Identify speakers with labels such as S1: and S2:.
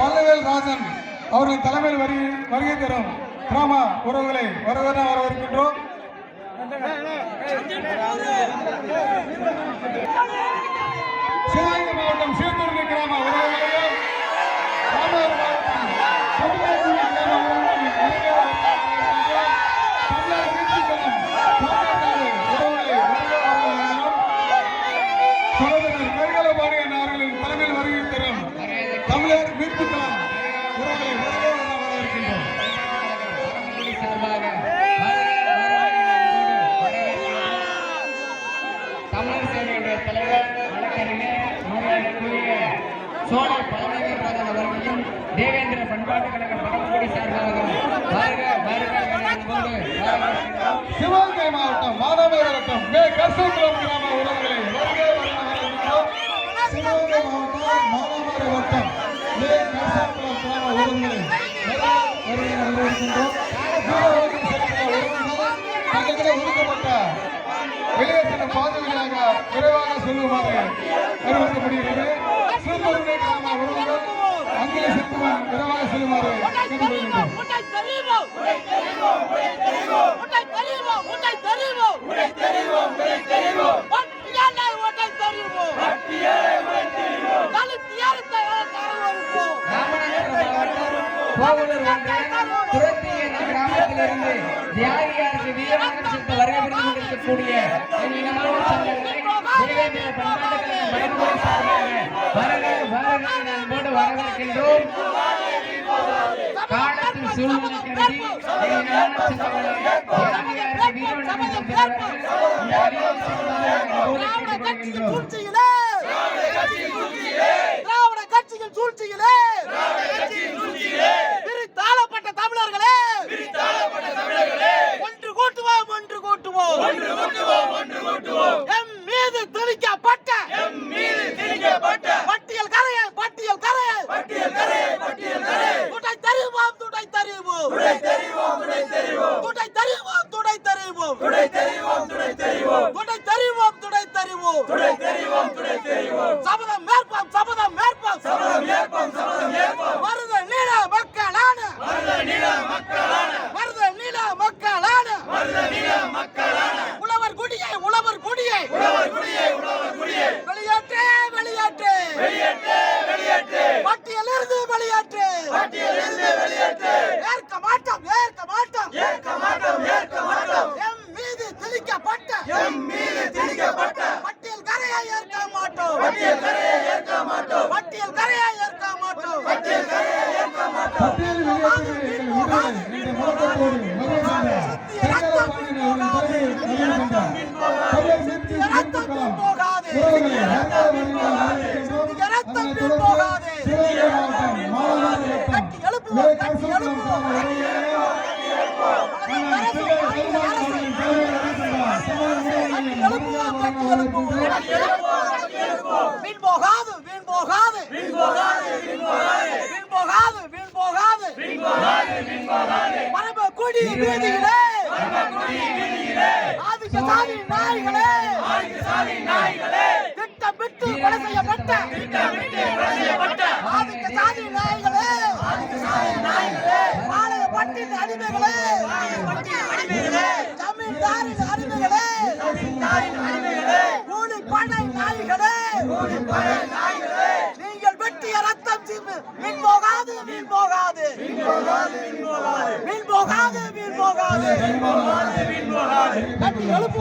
S1: பல்லவேல் ராஜன் அவர்கள் தலைமையில் வருகை வருகை தரும் கிராம உறவுகளை வரவேற்க வரவேற்கின்றோம். தமிழர்
S2: சேவையுடைய தலைவர் வழக்கறிஞர் மரியாதைக்குரிய சோழ அவர்களையும் தேவேந்திர பண்பாட்டு கழக பரமக்குடி சார்பாக வருக வருக
S1: சிவகங்கை மாவட்டம் மாதாமேவரட்டம் மே கர்சகுளம் கிராம உறவுகளை சிவகங்கை மாவட்டம் மாதாமேவரட்டம் மே கர்சகுளம் கிராம உறவுகளை வருகை விரைவாக செல்லுமாறு அறிவுறுத்தப்படுகிறது. சிறுபொருளை கிராம உறவுகள் அங்கே செல்லுமாறு விரைவாக செல்லுமாறு
S2: கோவலூர் ஒன்றியம் துரத்தி என்ற கிராமத்திலிருந்து தியாகியாருக்கு வீரமாக சென்று வருகை புரிந்து கொண்டிருக்கக்கூடிய என் இனமான சொந்தங்களை தேவேந்திர பண்பாட்டு கழக பரமக்குடி சார்பாக வருக வருக என அன்போடு வரவேற்கின்றோம் காலத்தின் சூழ்நிலை கருதி திராவிட இனமான சொந்தங்களை
S3: மேற்போம் மருத நீல மக்களான. மருத நீல மக்களான. உழவர் குடியை உழவர் குடியை. வெளியேற்று வெளியேற்று. பட்டியலிருந்து வெளியேற்று. ஏற்க மாட்டோம் ஏற்க மாட்டோம்.
S1: வட்டம் வே கரிசல்குளம்
S3: வீண் போகாது வீண் போகாது. வீண் போகாது வீண் போகாது. மரப குடி வீதியிலே. ஆதிக்க சாதி நாய்களே. திட்டமிட்டு கொலை செய்யப்பட்ட. ஆதிக்க சாதி நாய்களே. பாளையப்பட்டின் அடிமைகளே. போகாது வீண் போகாது வீண் போகாது வீண் போகாது கட்டி எழுப்பு